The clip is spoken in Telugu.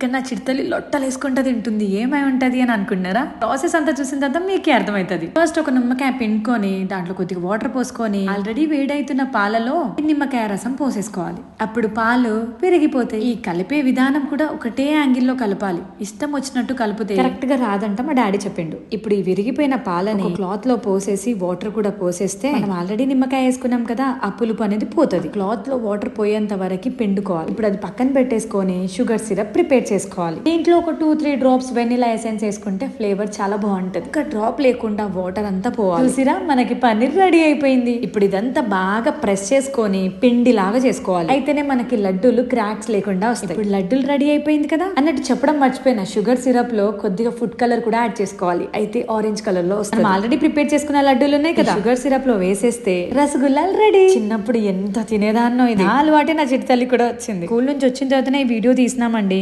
ఇక్కడ నా చిడతలి లొట్టలు వేసుకుంటా తింటుంది ఏమై ఉంటది అని అనుకున్నారా? ప్రాసెస్ అంతా చూసిన తర్వాత మీకే అర్థమవుతుంది ఫస్ట్ ఒక నిమ్మకాయ పిండుకొని దాంట్లో కొద్దిగా వాటర్ పోసుకొని ఆల్రెడీ వేడైతున్న పాలలో నిమ్మకాయ రసం పోసేసుకోవాలి. అప్పుడు పాలు పెరిగిపోతాయి ఈ కలిపే విధానం కూడా ఒకటే యాంగిల్లో కలపాలి. ఇష్టం వచ్చినట్టు కలిపితే కరెక్ట్గా రాదంట మా డాడీ చెప్పిండు. ఇప్పుడు ఈ విరిగిపోయిన పాలని క్లాత్లో పోసేసి వాటర్ కూడా పోసేస్తే మనం ఆల్రెడీ నిమ్మకాయ వేసుకున్నాం కదా ఆ పులుపు అనేది పోతుంది. క్లాత్లో వాటర్ పోయేంత వరకు పిండుకోవాలి. ఇప్పుడు అది పక్కన పెట్టేసుకొని షుగర్ సిరప్ ప్రిపేర్ చేసుకోవాలి. దీంట్లో ఒక two three drops vanilla essence వేసుకుంటే ఫ్లేవర్ చాలా బాగుంటుంది. ఒక డ్రాప్ లేకుండా వాటర్ అంతా పోవాలి. చూసిరా? మనకి పన్నీర్ రెడీ అయిపోయింది. ఇప్పుడు ఇదంతా బాగా ప్రెస్ చేసుకొని పిండి లాగా చేసుకోవాలి. అయితేనే మనకి లడ్డూలు క్రాక్స్ లేకుండా వస్తాయి. ఇప్పుడు లడ్డూలు రెడీ అయిపోయింది కదా? అన్నట్టు చెప్పడం మర్చిపోయిన షుగర్ సిరప్లో కొద్దిగా ఫుడ్ కలర్ కూడా యాడ్ చేసుకోవాలి. అయితే ఆరెంజ్ కలర్లో వస్తుంది. ఆల్రెడీ ప్రిపేర్ చేసుకున్న లడ్డూలు ఉన్నాయి కదా? షుగర్ సిరప్లో వేసేస్తే రసగుల్లాలు రెడీ చిన్నప్పుడు ఎంత తినేదాన్నో ఇది. అలవాటే నా చిట్టి తల్లి కూడా వచ్చింది. స్కూల్ నుంచి వచ్చిన తర్వాతనే ఈ వీడియో తీసినామండి.